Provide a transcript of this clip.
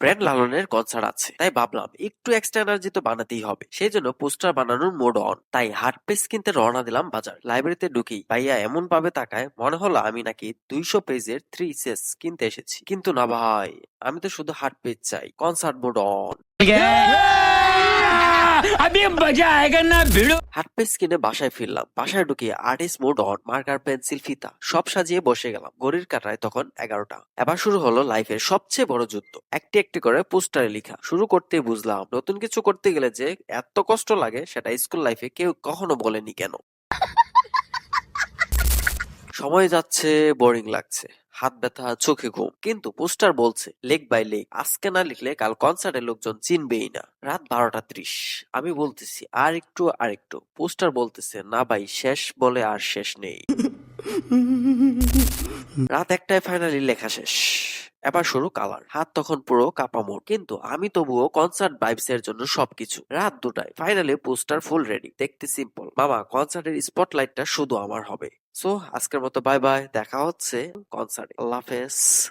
Brand লালনের concert আছে। তাই ভাবলাম, একটু এক্সট্রা এনার্জি তো বানাতেই হবে। সেই জন্য পোস্টার বানানোর মোড অন তাই হার্ড পেজ কিনতে রওনা দিলাম বাজার। লাইব্রেরিতে ঢুকি ভাইয়া এমন ভাবে তাকায়, মনে হলো আমি নাকি দুইশো পেজের থ্রি সেস কিনতে এসেছি। কিন্তু না ভাই, আমি তো শুধু হার্ড পেজ চাই কনসার্ট মোড অন अभी मजा आएगा ना भिड़ो হার্ড পেজ কিনে বাসায় ফিরলাম বাসায় ঢুকে artist mode on marker pencil ফিতা সব সাজিয়ে বসে গেলাম ঘড়ির কাটায় তখন এগারোটা এবার শুরু হলো লাইফের সবচেয়ে বড় যুদ্ধ একটি একটি করে পোস্টারে লেখা শুরু করতেই বুঝলাম নতুন কিছু করতে গেলে যে এত কষ্ট লাগে সেটা স্কুল লাইফে কেউ কখনো বলেনি কেন সময় যাচ্ছে বোরিং লাগছে। হাত ব্যথা, চোখে ঘুম। কিন্তু পোস্টার বলছে লেগ বাই লেগ আজকে না লিখলে কাল কনসার্টের লোকজন চিনবেই না। রাত বারোটা ত্রিশ। আমি বলতেছি, আর একটু আর একটু। পোস্টার বলতেছে, না ভাই, শেষ বলে আর শেষ নেই। রাত একটায় ফাইনালি লেখা শেষ। এবার শুরু কালার হাত তখন পুরো কাপামোড় কিন্তু আমি তবুও কনসার্ট ভাইবস এর জন্য সবকিছু। রাত দুটায়। ফাইনালি পোস্টার ফুল রেডি দেখতে সিম্পল মামা কনসার্টের স্পটলাইটটা শুধু আমার হবে। সো আজকের মতো বাই বাই দেখা হচ্ছে কনসার্টে আল্লাহ হাফেজ।